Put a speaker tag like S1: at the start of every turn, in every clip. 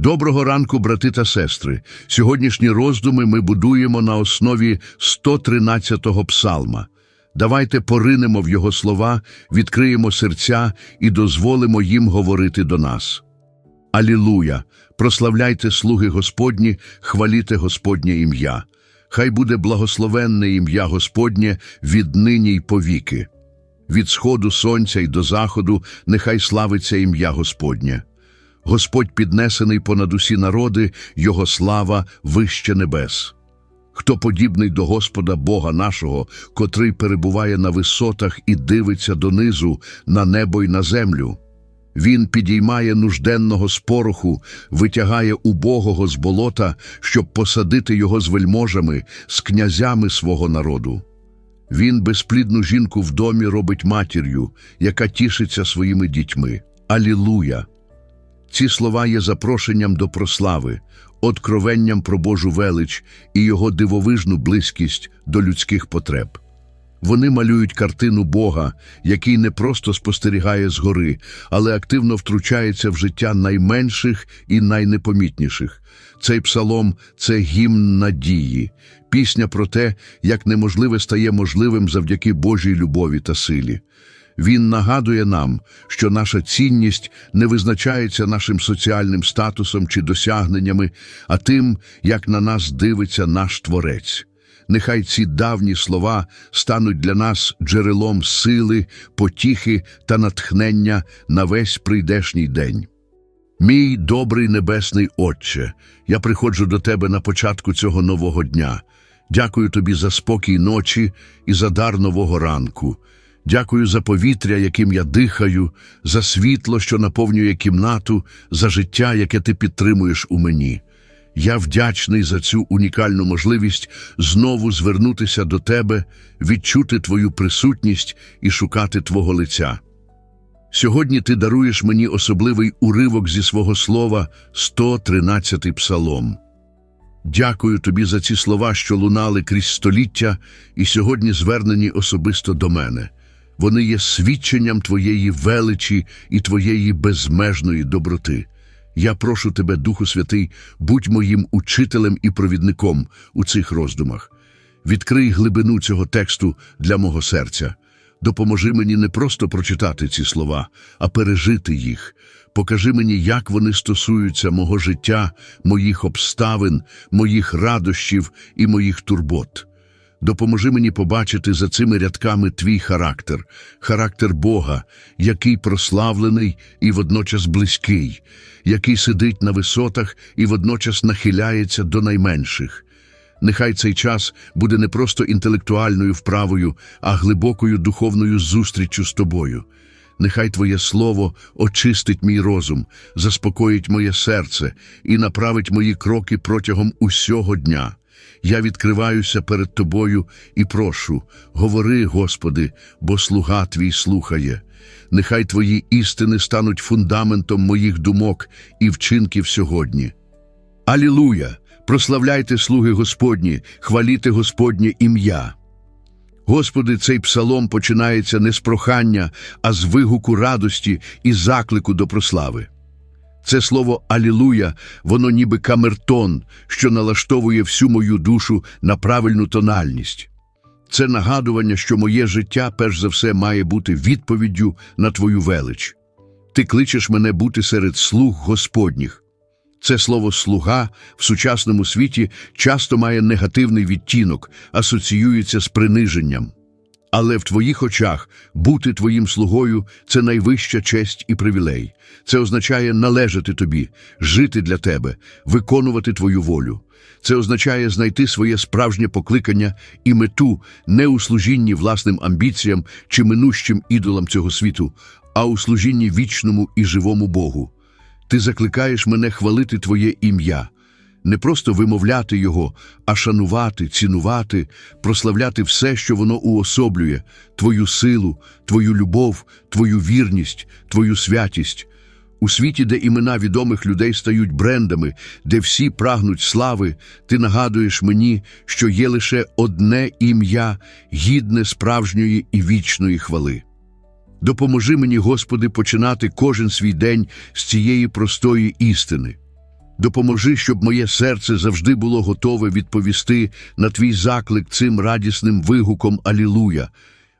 S1: Доброго ранку, брати та сестри. Сьогоднішні роздуми ми будуємо на основі 113-го псалма. Давайте поринемо в його слова, відкриємо серця і дозволимо їм говорити до нас. Алілуя! Прославляйте слуги Господні, хваліте Господнє ім'я. Хай буде благословенне ім'я Господнє віднині й повіки. Від сходу сонця й до заходу нехай славиться ім'я Господнє. Господь піднесений понад усі народи, Його слава вище небес. Хто подібний до Господа Бога нашого, котрий перебуває на висотах і дивиться донизу, на небо й на землю? Він підіймає нужденного з пороху, витягає убогого з болота, щоб посадити його з вельможами, з князями свого народу. Він безплідну жінку в домі робить матір'ю, яка тішиться своїми дітьми. Алілуя! Ці слова є запрошенням до прослави, откровенням про Божу велич і його дивовижну близькість до людських потреб. Вони малюють картину Бога, який не просто спостерігає згори, але активно втручається в життя найменших і найнепомітніших. Цей псалом це гімн надії, пісня про те, як неможливе стає можливим завдяки Божій любові та силі. Він нагадує нам, що наша цінність не визначається нашим соціальним статусом чи досягненнями, а тим, як на нас дивиться наш Творець. Нехай ці давні слова стануть для нас джерелом сили, потіхи та натхнення на весь прийдешній день. Мій добрий небесний Отче, я приходжу до Тебе на початку цього нового дня. Дякую Тобі за спокій ночі і за дар нового ранку. Дякую за повітря, яким я дихаю, за світло, що наповнює кімнату, за життя, яке ти підтримуєш у мені. Я вдячний за цю унікальну можливість знову звернутися до тебе, відчути твою присутність і шукати Твого лиця. Сьогодні ти даруєш мені особливий уривок зі свого слова 113-й псалом. Дякую тобі за ці слова, що лунали крізь століття і сьогодні звернені особисто до мене. Вони є свідченням твоєї величі і твоєї безмежної доброти. Я прошу тебе, Духу Святий, будь моїм учителем і провідником у цих роздумах. Відкрий глибину цього тексту для мого серця. Допоможи мені не просто прочитати ці слова, а пережити їх. Покажи мені, як вони стосуються мого життя, моїх обставин, моїх радощів і моїх турбот. Допоможи мені побачити за цими рядками твій характер, характер Бога, який прославлений і водночас близький, який сидить на висотах і водночас нахиляється до найменших. Нехай цей час буде не просто інтелектуальною вправою, а глибокою духовною зустріччю з тобою. Нехай Твоє Слово очистить мій розум, заспокоїть моє серце і направить мої кроки протягом усього дня. Я відкриваюся перед Тобою і прошу, говори, Господи, бо слуга Твій слухає. Нехай Твої істини стануть фундаментом моїх думок і вчинків сьогодні. Алілуя! Прославляйте слуги Господні, хваліте Господнє ім'я. Господи, цей псалом починається не з прохання, а з вигуку радості і заклику до прослави. Це слово Алілуя, воно ніби камертон, що налаштовує всю мою душу на правильну тональність. Це нагадування, що моє життя, перш за все, має бути відповіддю на Твою велич. Ти кличеш мене бути серед слуг Господніх. Це слово слуга в сучасному світі часто має негативний відтінок, асоціюється з приниженням. Але в твоїх очах бути твоїм слугою це найвища честь і привілей. Це означає належати тобі, жити для тебе, виконувати твою волю. Це означає знайти своє справжнє покликання і мету не у служінні власним амбіціям чи минущим ідолам цього світу, а у служінні вічному і живому Богу. Ти закликаєш мене хвалити Твоє ім'я, не просто вимовляти його, а шанувати, цінувати, прославляти все, що воно уособлює, Твою силу, Твою любов, Твою вірність, Твою святість. У світі, де імена відомих людей стають брендами, де всі прагнуть слави, ти нагадуєш мені, що є лише одне ім'я, гідне справжньої і вічної хвали. Допоможи мені, Господи, починати кожен свій день з цієї простої істини. Допоможи, щоб моє серце завжди було готове відповісти на твій заклик цим радісним вигуком Алілуя,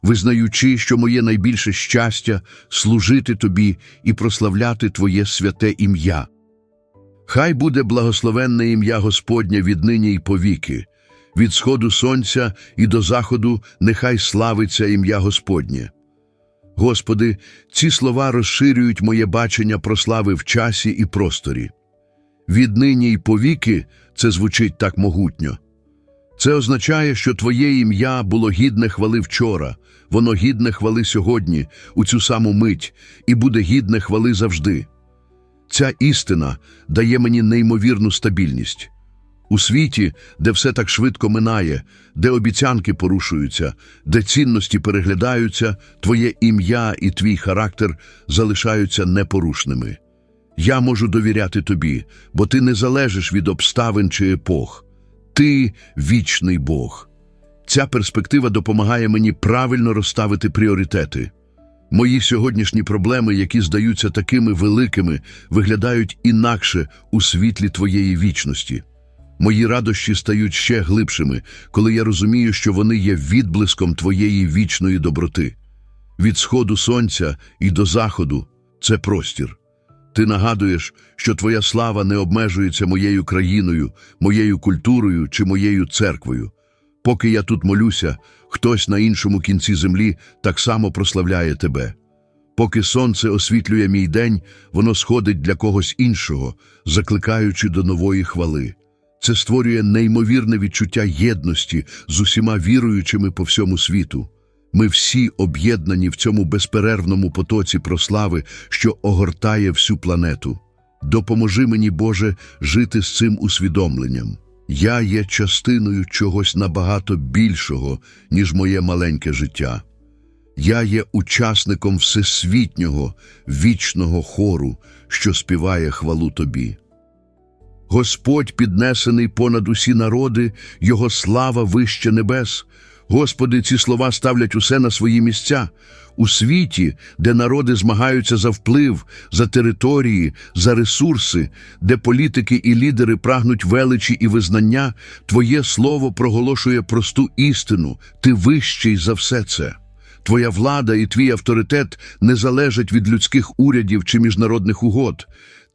S1: визнаючи, що моє найбільше щастя служити тобі і прославляти Твоє святе ім'я. Хай буде благословенне ім'я Господнє віднині й повіки. Від сходу сонця і до заходу нехай славиться ім'я Господнє. Господи, ці слова розширюють моє бачення про слави в часі і просторі. Віднині й повіки це звучить так могутньо. Це означає, що Твоє ім'я було гідне хвали вчора, воно гідне хвали сьогодні, у цю саму мить, і буде гідне хвали завжди. Ця істина дає мені неймовірну стабільність. У світі, де все так швидко минає, де обіцянки порушуються, де цінності переглядаються, твоє ім'я і твій характер залишаються непорушними. Я можу довіряти тобі, бо ти не залежиш від обставин чи епох. Ти вічний Бог. Ця перспектива допомагає мені правильно розставити пріоритети. Мої сьогоднішні проблеми, які здаються такими великими, виглядають інакше у світлі твоєї вічності. Мої радощі стають ще глибшими, коли я розумію, що вони є відблиском твоєї вічної доброти. Від сходу сонця і до заходу це простір. Ти нагадуєш, що твоя слава не обмежується моєю країною, моєю культурою чи моєю церквою. Поки я тут молюся, хтось на іншому кінці землі так само прославляє тебе. Поки сонце освітлює мій день, воно сходить для когось іншого, закликаючи до нової хвали. Це створює неймовірне відчуття єдності з усіма віруючими по всьому світу. Ми всі об'єднані в цьому безперервному потоці прослави, що огортає всю планету. Допоможи мені, Боже, жити з цим усвідомленням. Я є частиною чогось набагато більшого, ніж моє маленьке життя. Я є учасником всесвітнього, вічного хору, що співає хвалу Тобі. Господь піднесений понад усі народи, Його слава вище небес. Господи, ці слова ставлять усе на свої місця. У світі, де народи змагаються за вплив, за території, за ресурси, де політики і лідери прагнуть величі і визнання, Твоє слово проголошує просту істину, ти вищий за все це. Твоя влада і твій авторитет не залежать від людських урядів чи міжнародних угод.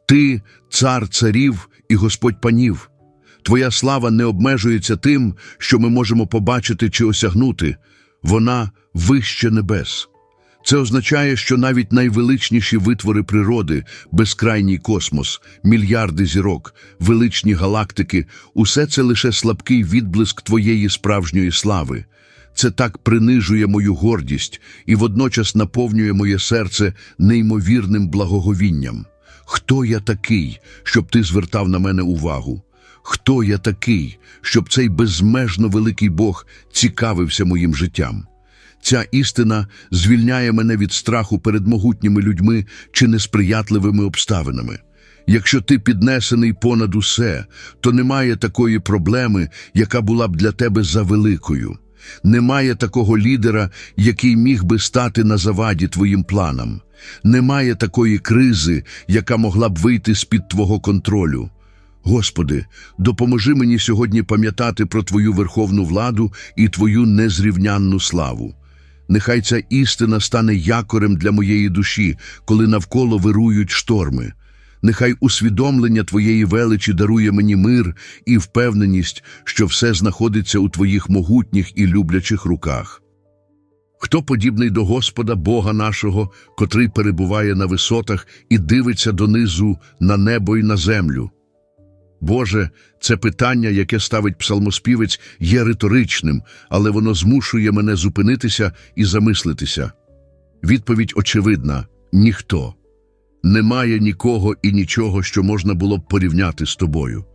S1: Ти цар царів і Господь панів. Твоя слава не обмежується тим, що ми можемо побачити чи осягнути. Вона вище небес. Це означає, що навіть найвеличніші витвори природи, безкрайній космос, мільярди зірок, величні галактики усе це лише слабкий відблиск твоєї справжньої слави. Це так принижує мою гордість і водночас наповнює моє серце неймовірним благоговінням. Хто я такий, щоб ти звертав на мене увагу? Хто я такий, щоб цей безмежно великий Бог цікавився моїм життям? Ця істина звільняє мене від страху перед могутніми людьми чи несприятливими обставинами. Якщо ти піднесений понад усе, то немає такої проблеми, яка була б для тебе завеликою. Немає такого лідера, який міг би стати на заваді твоїм планам. Немає такої кризи, яка могла б вийти з-під твого контролю. Господи, допоможи мені сьогодні пам'ятати про Твою верховну владу і Твою незрівнянну славу. Нехай ця істина стане якорем для моєї душі, коли навколо вирують шторми. Нехай усвідомлення Твоєї величі дарує мені мир і впевненість, що все знаходиться у Твоїх могутніх і люблячих руках. Хто подібний до Господа, Бога нашого, котрий перебуває на висотах і дивиться донизу на небо і на землю? Боже, це питання, яке ставить псалмоспівець, є риторичним, але воно змушує мене зупинитися і замислитися. Відповідь очевидна ніхто. Немає нікого і нічого, що можна було б порівняти з тобою.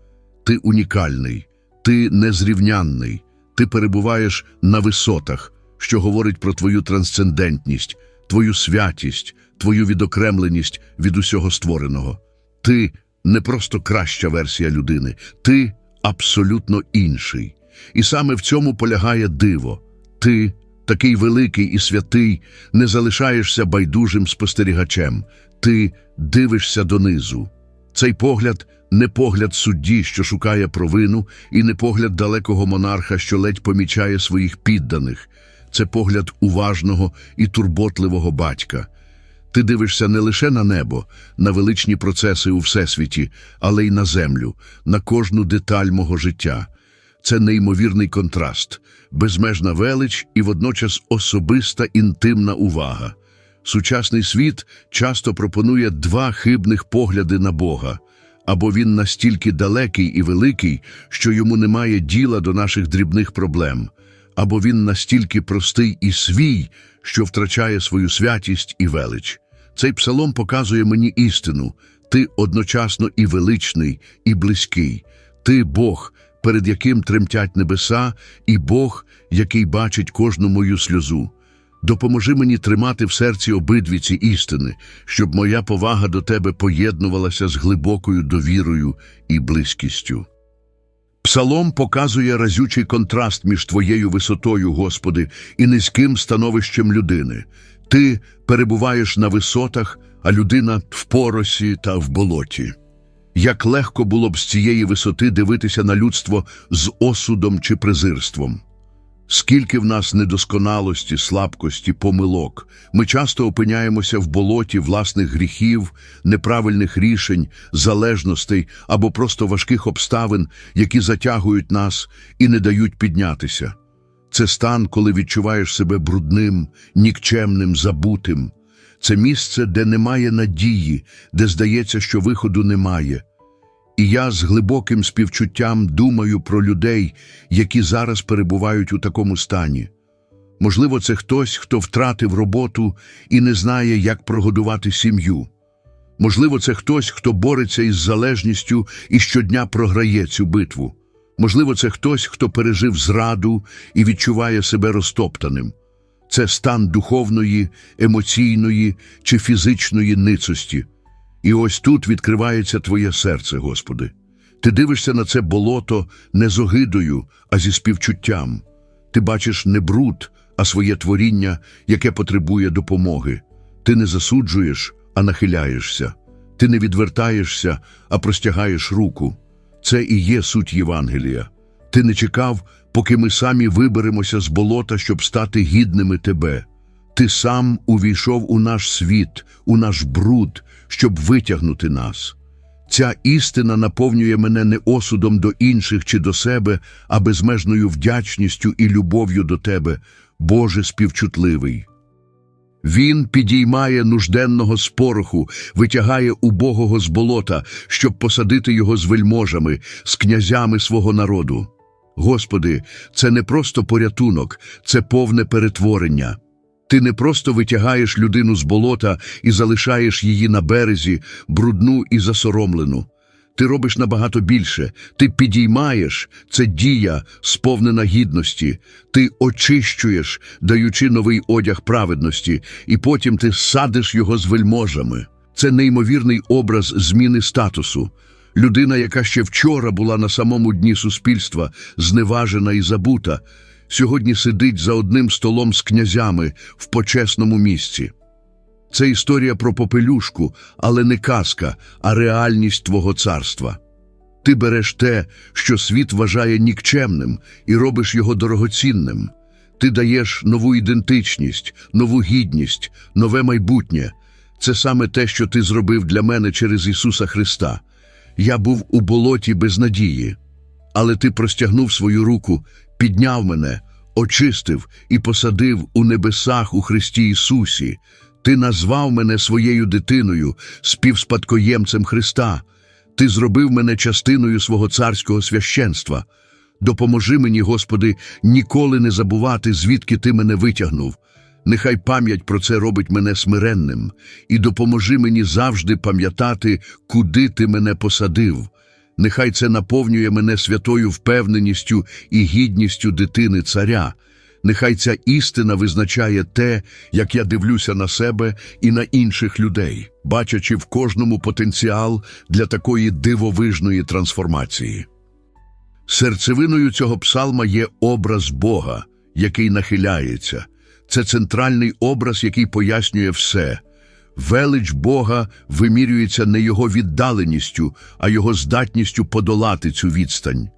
S1: Ти унікальний, ти незрівнянний, ти перебуваєш на висотах, що говорить про твою трансцендентність, твою святість, твою відокремленість від усього створеного. Ти не просто краща версія людини, ти абсолютно інший. І саме в цьому полягає диво. Ти, такий великий і святий, не залишаєшся байдужим спостерігачем, ти дивишся донизу. Цей погляд не погляд судді, що шукає провину, і не погляд далекого монарха, що ледь помічає своїх підданих. Це погляд уважного і турботливого батька. Ти дивишся не лише на небо, на величні процеси у всесвіті, але й на землю, на кожну деталь мого життя. Це неймовірний контраст, безмежна велич і водночас особиста інтимна увага. Сучасний світ часто пропонує два хибних погляди на Бога. Або він настільки далекий і великий, що йому немає діла до наших дрібних проблем, або він настільки простий і свій, що втрачає свою святість і велич. Цей псалом показує мені істину. Ти одночасно і величний, і близький. Ти Бог, перед яким тремтять небеса, і Бог, який бачить кожну мою сльозу. Допоможи мені тримати в серці обидві ці істини, щоб моя повага до тебе поєднувалася з глибокою довірою і близькістю. Псалом показує разючий контраст між твоєю висотою, Господи, і низьким становищем людини. Ти перебуваєш на висотах, а людина в поросі та в болоті. Як легко було б з цієї висоти дивитися на людство з осудом чи презирством. Скільки в нас недосконалості, слабкості, помилок. Ми часто опиняємося в болоті власних гріхів, неправильних рішень, залежностей або просто важких обставин, які затягують нас і не дають піднятися. Це стан, коли відчуваєш себе брудним, нікчемним, забутим. Це місце, де немає надії, де здається, що виходу немає. І я з глибоким співчуттям думаю про людей, які зараз перебувають у такому стані. Можливо, це хтось, хто втратив роботу і не знає, як прогодувати сім'ю. Можливо, це хтось, хто бореться із залежністю і щодня програє цю битву. Можливо, це хтось, хто пережив зраду і відчуває себе розтоптаним. Це стан духовної, емоційної чи фізичної ницості. І ось тут відкривається твоє серце, Господи. Ти дивишся на це болото не з огидою, а зі співчуттям. Ти бачиш не бруд, а своє творіння, яке потребує допомоги. Ти не засуджуєш, а нахиляєшся. Ти не відвертаєшся, а простягаєш руку. Це і є суть Євангелія. Ти не чекав, поки ми самі виберемося з болота, щоб стати гідними тебе. Ти сам увійшов у наш світ, у наш бруд, щоб витягнути нас. Ця істина наповнює мене не осудом до інших чи до себе, а безмежною вдячністю і любов'ю до тебе, Боже співчутливий. Він підіймає нужденного з пороху, витягає убогого з болота, щоб посадити його з вельможами, з князями свого народу. Господи, це не просто порятунок, це повне перетворення. Ти не просто витягаєш людину з болота і залишаєш її на березі, брудну і засоромлену. Ти робиш набагато більше, ти підіймаєш це дія, сповнена гідності, ти очищуєш, даючи новий одяг праведності, і потім ти садиш його з вельможами. Це неймовірний образ зміни статусу. Людина, яка ще вчора була на самому дні суспільства, зневажена і забута, сьогодні сидить за одним столом з князями в почесному місці. Це історія про попелюшку, але не казка, а реальність твого царства. Ти береш те, що світ вважає нікчемним, і робиш його дорогоцінним. Ти даєш нову ідентичність, нову гідність, нове майбутнє. Це саме те, що ти зробив для мене через Ісуса Христа. Я був у болоті без надії, але ти простягнув свою руку, підняв мене, очистив і посадив у небесах у Христі Ісусі. Ти назвав мене своєю дитиною, співспадкоємцем Христа. Ти зробив мене частиною свого царського священства. Допоможи мені, Господи, ніколи не забувати, звідки ти мене витягнув. Нехай пам'ять про це робить мене смиренним, і допоможи мені завжди пам'ятати, куди ти мене посадив. Нехай це наповнює мене святою впевненістю і гідністю дитини царя. Нехай ця істина визначає те, як я дивлюся на себе і на інших людей, бачачи в кожному потенціал для такої дивовижної трансформації. Серцевиною цього псалма є образ Бога, який нахиляється. Це центральний образ, який пояснює все. Велич Бога вимірюється не його віддаленістю, а його здатністю подолати цю відстань.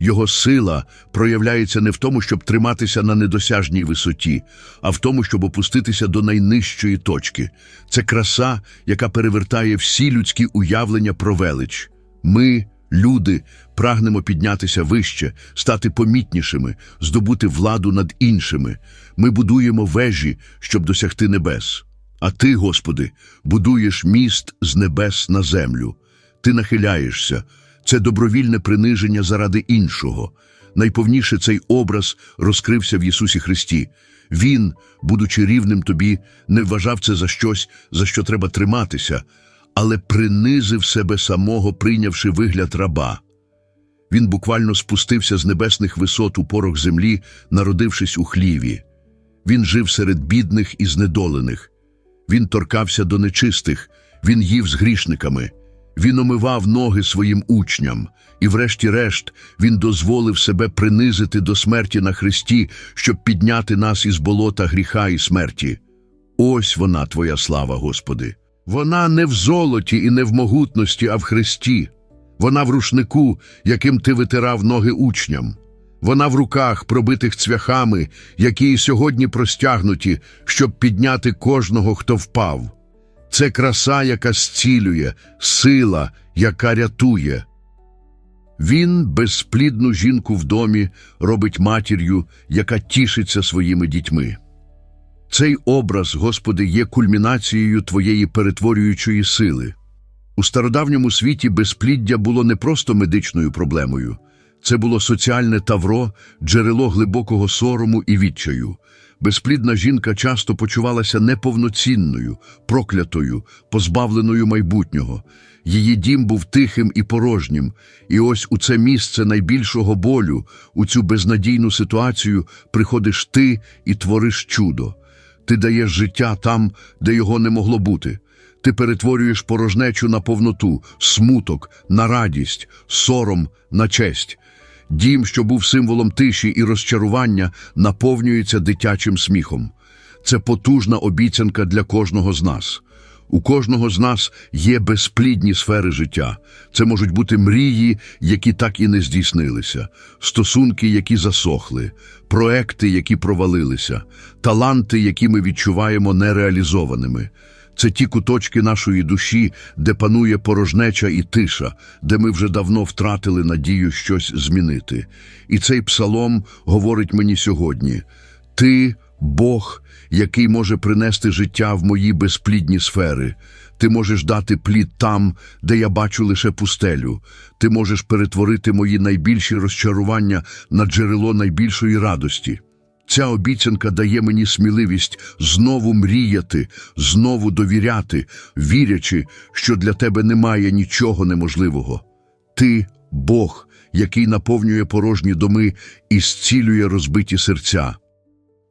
S1: Його сила проявляється не в тому, щоб триматися на недосяжній висоті, а в тому, щоб опуститися до найнижчої точки. Це краса, яка перевертає всі людські уявлення про велич. Ми, люди, прагнемо піднятися вище, стати помітнішими, здобути владу над іншими. Ми будуємо вежі, щоб досягти небес. А ти, Господи, будуєш міст з небес на землю. Ти нахиляєшся. Це добровільне приниження заради іншого. Найповніше цей образ розкрився в Ісусі Христі. Він, будучи рівним тобі, не вважав це за щось, за що треба триматися, але принизив себе самого, прийнявши вигляд раба. Він буквально спустився з небесних висот у порох землі, народившись у хліві. Він жив серед бідних і знедолених. Він торкався до нечистих, він їв з грішниками. Він омивав ноги своїм учням, і, врешті-решт, він дозволив себе принизити до смерті на Христі, щоб підняти нас із болота гріха і смерті. Ось вона, Твоя слава, Господи. Вона не в золоті і не в могутності, а в Христі. Вона в рушнику, яким ти витирав ноги учням. Вона в руках, пробитих цвяхами, які й сьогодні простягнуті, щоб підняти кожного, хто впав. Це краса, яка зцілює, сила, яка рятує. Він безплідну жінку в домі робить матір'ю, яка тішиться своїми дітьми. Цей образ, Господи, є кульмінацією Твоєї перетворюючої сили. У стародавньому світі безпліддя було не просто медичною проблемою. Це було соціальне тавро, джерело глибокого сорому і відчаю. Безплідна жінка часто почувалася неповноцінною, проклятою, позбавленою майбутнього. Її дім був тихим і порожнім, і ось у це місце найбільшого болю, у цю безнадійну ситуацію приходиш ти і твориш чудо. Ти даєш життя там, де його не могло бути. Ти перетворюєш порожнечу на повноту, смуток, на радість, сором, на честь. Дім, що був символом тиші і розчарування, наповнюється дитячим сміхом. Це потужна обіцянка для кожного з нас. У кожного з нас є безплідні сфери життя. Це можуть бути мрії, які так і не здійснилися, стосунки, які засохли, проекти, які провалилися, таланти, які ми відчуваємо нереалізованими. Це ті куточки нашої душі, де панує порожнеча і тиша, де ми вже давно втратили надію щось змінити. І цей псалом говорить мені сьогодні: Ти, Бог, який може принести життя в мої безплідні сфери. Ти можеш дати плід там, де я бачу лише пустелю. Ти можеш перетворити мої найбільші розчарування на джерело найбільшої радості. Ця обіцянка дає мені сміливість знову мріяти, знову довіряти, вірячи, що для тебе немає нічого неможливого. Ти Бог, який наповнює порожні доми і зцілює розбиті серця.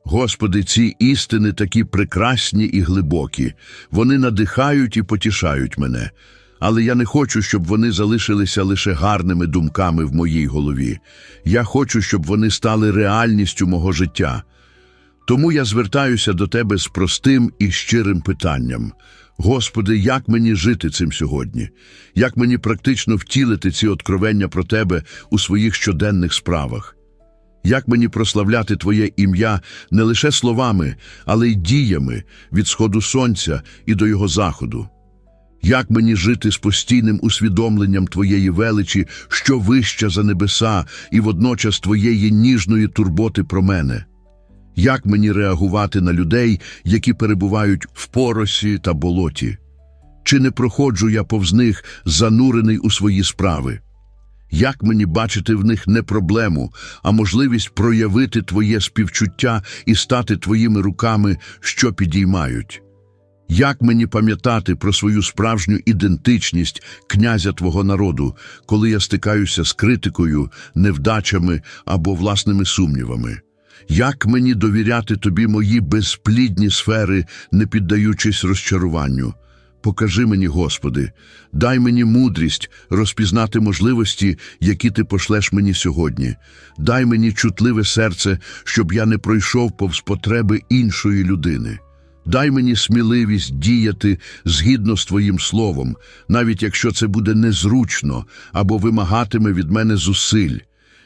S1: Господи, ці істини такі прекрасні і глибокі, вони надихають і потішають мене. Але я не хочу, щоб вони залишилися лише гарними думками в моїй голові. Я хочу, щоб вони стали реальністю мого життя. Тому я звертаюся до Тебе з простим і щирим питанням. Господи, як мені жити цим сьогодні? Як мені практично втілити ці откровення про Тебе у своїх щоденних справах? Як мені прославляти Твоє ім'я не лише словами, але й діями від сходу сонця і до його заходу? Як мені жити з постійним усвідомленням Твоєї величі, що вища за небеса, і водночас Твоєї ніжної турботи про мене? Як мені реагувати на людей, які перебувають в поросі та болоті? Чи не проходжу я повз них, занурений у свої справи? Як мені бачити в них не проблему, а можливість проявити Твоє співчуття і стати Твоїми руками, що підіймають? Як мені пам'ятати про свою справжню ідентичність князя Твого народу, коли я стикаюся з критикою, невдачами або власними сумнівами? Як мені довіряти Тобі мої безплідні сфери, не піддаючись розчаруванню? Покажи мені, Господи, дай мені мудрість розпізнати можливості, які Ти пошлеш мені сьогодні. Дай мені чутливе серце, щоб я не пройшов повз потреби іншої людини. Дай мені сміливість діяти згідно з Твоїм словом, навіть якщо це буде незручно або вимагатиме від мене зусиль.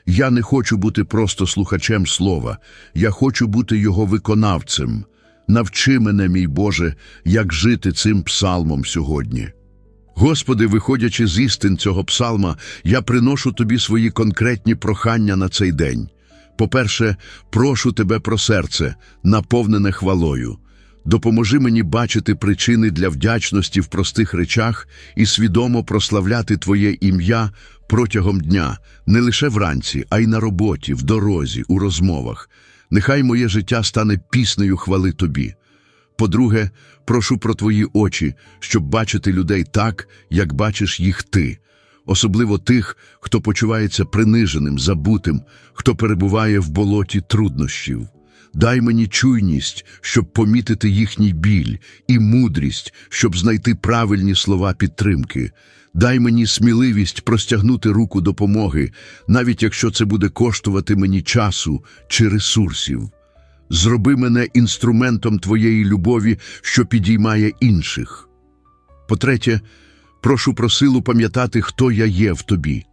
S1: Я не хочу бути просто слухачем слова, я хочу бути його виконавцем. Навчи мене, мій Боже, як жити цим псалмом сьогодні. Господи, виходячи з істин цього псалма, я приношу Тобі свої конкретні прохання на цей день. По-перше, прошу Тебе про серце, наповнене хвалою. Допоможи мені бачити причини для вдячності в простих речах і свідомо прославляти Твоє ім'я протягом дня, не лише вранці, а й на роботі, в дорозі, у розмовах. Нехай моє життя стане піснею хвали Тобі. По-друге, прошу про твої очі, щоб бачити людей так, як бачиш їх ти, особливо тих, хто почувається приниженим, забутим, хто перебуває в болоті труднощів. Дай мені чуйність, щоб помітити їхній біль, і мудрість, щоб знайти правильні слова підтримки. Дай мені сміливість простягнути руку допомоги, навіть якщо це буде коштувати мені часу чи ресурсів. Зроби мене інструментом Твоєї любові, що підіймає інших. По-третє, прошу про силу пам'ятати, хто я є в тобі.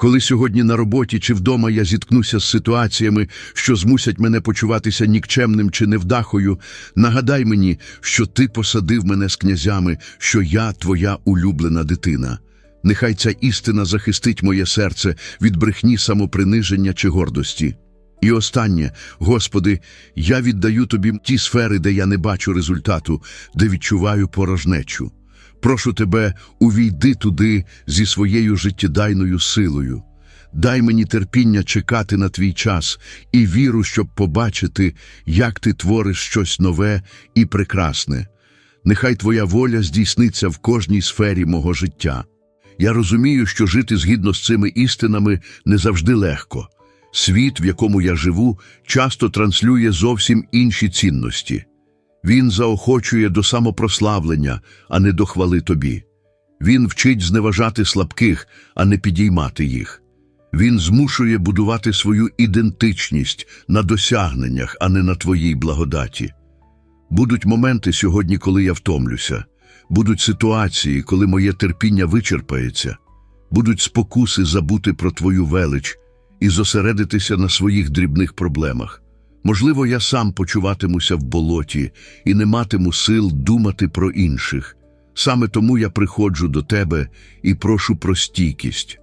S1: Коли сьогодні на роботі чи вдома я зіткнуся з ситуаціями, що змусять мене почуватися нікчемним чи невдахою, нагадай мені, що ти посадив мене з князями, що я твоя улюблена дитина. Нехай ця істина захистить моє серце від брехні самоприниження чи гордості. І останнє, Господи, я віддаю Тобі ті сфери, де я не бачу результату, де відчуваю порожнечу. Прошу Тебе, увійди туди зі своєю життєдайною силою. Дай мені терпіння чекати на твій час і віру, щоб побачити, як ти твориш щось нове і прекрасне. Нехай Твоя воля здійсниться в кожній сфері мого життя. Я розумію, що жити згідно з цими істинами не завжди легко. Світ, в якому я живу, часто транслює зовсім інші цінності. Він заохочує до самопрославлення, а не до хвали тобі. Він вчить зневажати слабких, а не підіймати їх. Він змушує будувати свою ідентичність на досягненнях, а не на твоїй благодаті. Будуть моменти сьогодні, коли я втомлюся, будуть ситуації, коли моє терпіння вичерпається, будуть спокуси забути про твою велич і зосередитися на своїх дрібних проблемах. Можливо, я сам почуватимуся в болоті і не матиму сил думати про інших. Саме тому я приходжу до Тебе і прошу про стійкість.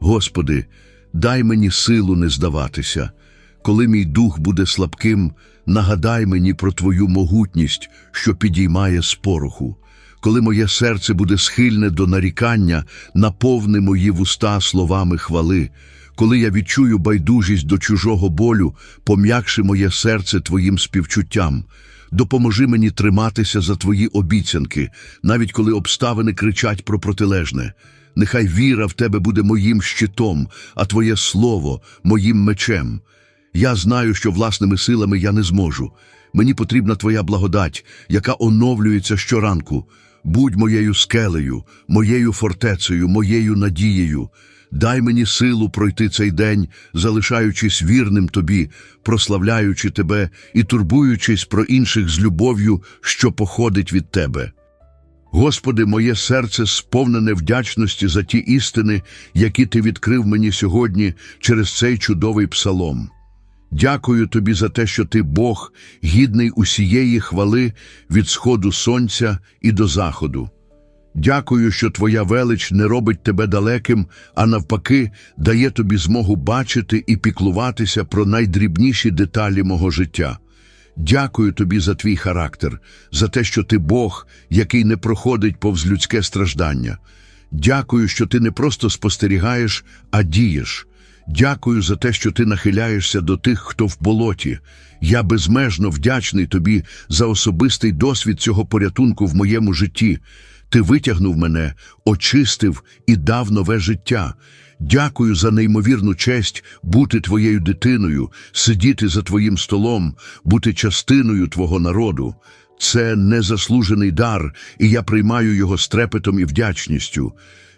S1: Господи, дай мені силу не здаватися. Коли мій дух буде слабким, нагадай мені про Твою могутність, що підіймає з пороху. Коли моє серце буде схильне до нарікання, наповни мої вуста словами хвали. Коли я відчую байдужість до чужого болю, пом'якши моє серце Твоїм співчуттям. Допоможи мені триматися за Твої обіцянки, навіть коли обставини кричать про протилежне. Нехай віра в Тебе буде моїм щитом, а Твоє слово моїм мечем. Я знаю, що власними силами я не зможу. Мені потрібна Твоя благодать, яка оновлюється щоранку. Будь моєю скелею, моєю фортецею, моєю надією. Дай мені силу пройти цей день, залишаючись вірним тобі, прославляючи тебе і турбуючись про інших з любов'ю, що походить від тебе. Господи, моє серце сповнене вдячності за ті істини, які Ти відкрив мені сьогодні через цей чудовий псалом. Дякую тобі за те, що ти Бог, гідний усієї хвали від сходу сонця і до заходу. Дякую, що Твоя велич не робить тебе далеким, а навпаки, дає тобі змогу бачити і піклуватися про найдрібніші деталі мого життя. Дякую тобі за твій характер, за те, що ти Бог, який не проходить повз людське страждання. Дякую, що ти не просто спостерігаєш, а дієш. Дякую за те, що ти нахиляєшся до тих, хто в болоті. Я безмежно вдячний тобі за особистий досвід цього порятунку в моєму житті. Ти витягнув мене, очистив і дав нове життя. Дякую за неймовірну честь бути твоєю дитиною, сидіти за твоїм столом, бути частиною твого народу. Це незаслужений дар, і я приймаю його з трепетом і вдячністю.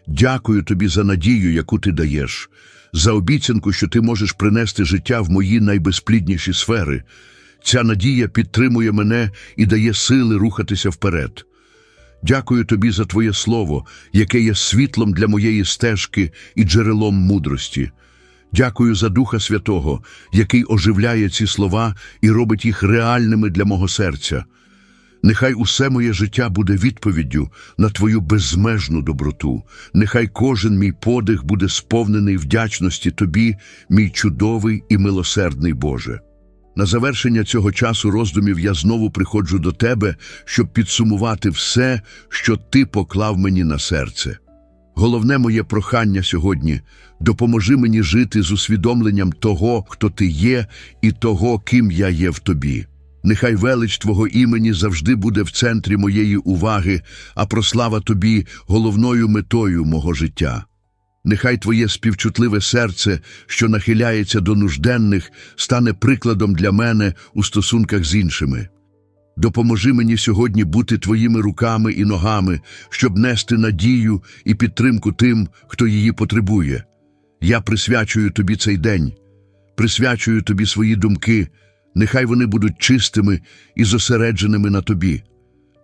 S1: Дякую тобі за надію, яку ти даєш, за обіцянку, що ти можеш принести життя в мої найбезплідніші сфери. Ця надія підтримує мене і дає сили рухатися вперед. Дякую тобі за Твоє слово, яке є світлом для моєї стежки і джерелом мудрості. Дякую за Духа Святого, який оживляє ці слова і робить їх реальними для мого серця. Нехай усе моє життя буде відповіддю на Твою безмежну доброту. Нехай кожен мій подих буде сповнений вдячності Тобі, мій чудовий і милосердний Боже. На завершення цього часу роздумів я знову приходжу до Тебе, щоб підсумувати все, що Ти поклав мені на серце. Головне моє прохання сьогодні допоможи мені жити з усвідомленням того, хто ти є, і того, ким я є в тобі. Нехай велич Твого імені завжди буде в центрі моєї уваги, а прослава Тобі головною метою мого життя. Нехай Твоє співчутливе серце, що нахиляється до нужденних, стане прикладом для мене у стосунках з іншими. Допоможи мені сьогодні бути Твоїми руками і ногами, щоб нести надію і підтримку тим, хто її потребує. Я присвячую Тобі цей день, присвячую Тобі свої думки, нехай вони будуть чистими і зосередженими на Тобі.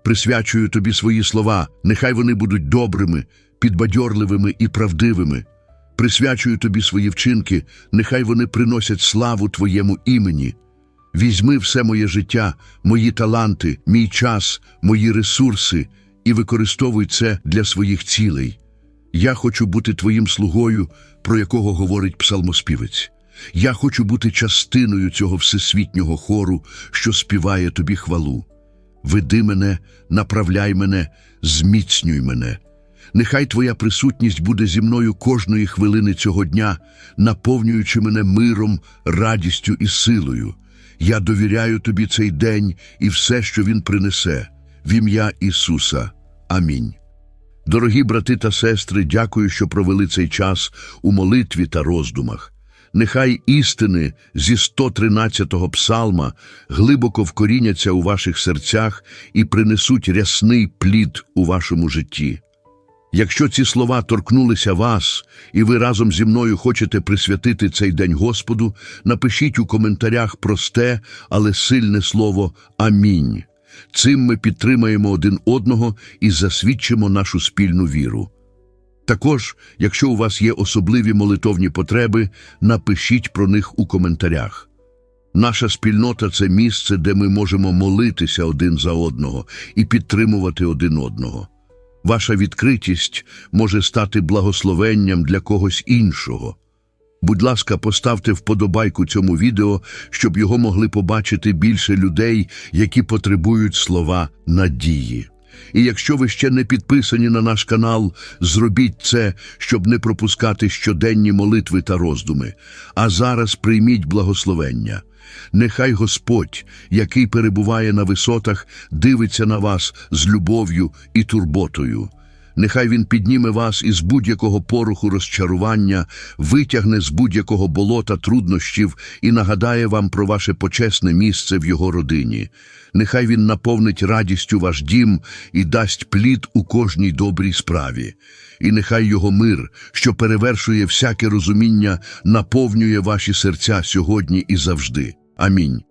S1: Присвячую Тобі свої слова, нехай вони будуть добрими, підбадьорливими і правдивими. Присвячую Тобі свої вчинки, нехай вони приносять славу Твоєму імені. Візьми все моє життя, мої таланти, мій час, мої ресурси і використовуй це для своїх цілей. Я хочу бути твоїм слугою, про якого говорить псалмоспівець. Я хочу бути частиною цього всесвітнього хору, що співає тобі хвалу. Веди мене, направляй мене, зміцнюй мене. Нехай Твоя присутність буде зі мною кожної хвилини цього дня, наповнюючи мене миром, радістю і силою. Я довіряю Тобі цей день і все, що Він принесе, в ім'я Ісуса. Амінь. Дорогі брати та сестри, дякую, що провели цей час у молитві та роздумах. Нехай істини зі 113-го псалма глибоко вкоріняться у ваших серцях і принесуть рясний плід у вашому житті. Якщо ці слова торкнулися вас, і ви разом зі мною хочете присвятити цей день Господу, напишіть у коментарях просте, але сильне слово Амінь. Цим ми підтримаємо один одного і засвідчимо нашу спільну віру. Також, якщо у вас є особливі молитовні потреби, напишіть про них у коментарях. Наша спільнота це місце, де ми можемо молитися один за одного і підтримувати один одного. Ваша відкритість може стати благословенням для когось іншого. Будь ласка, поставте вподобайку цьому відео, щоб його могли побачити більше людей, які потребують слова надії. І якщо ви ще не підписані на наш канал, зробіть це, щоб не пропускати щоденні молитви та роздуми. А зараз прийміть благословення. Нехай Господь, який перебуває на висотах, дивиться на вас з любов'ю і турботою. Нехай Він підніме вас із будь-якого поруху розчарування, витягне з будь-якого болота труднощів і нагадає вам про ваше почесне місце в його родині. Нехай Він наповнить радістю ваш дім і дасть плід у кожній добрій справі. І нехай його мир, що перевершує всяке розуміння, наповнює ваші серця сьогодні і завжди. Амінь.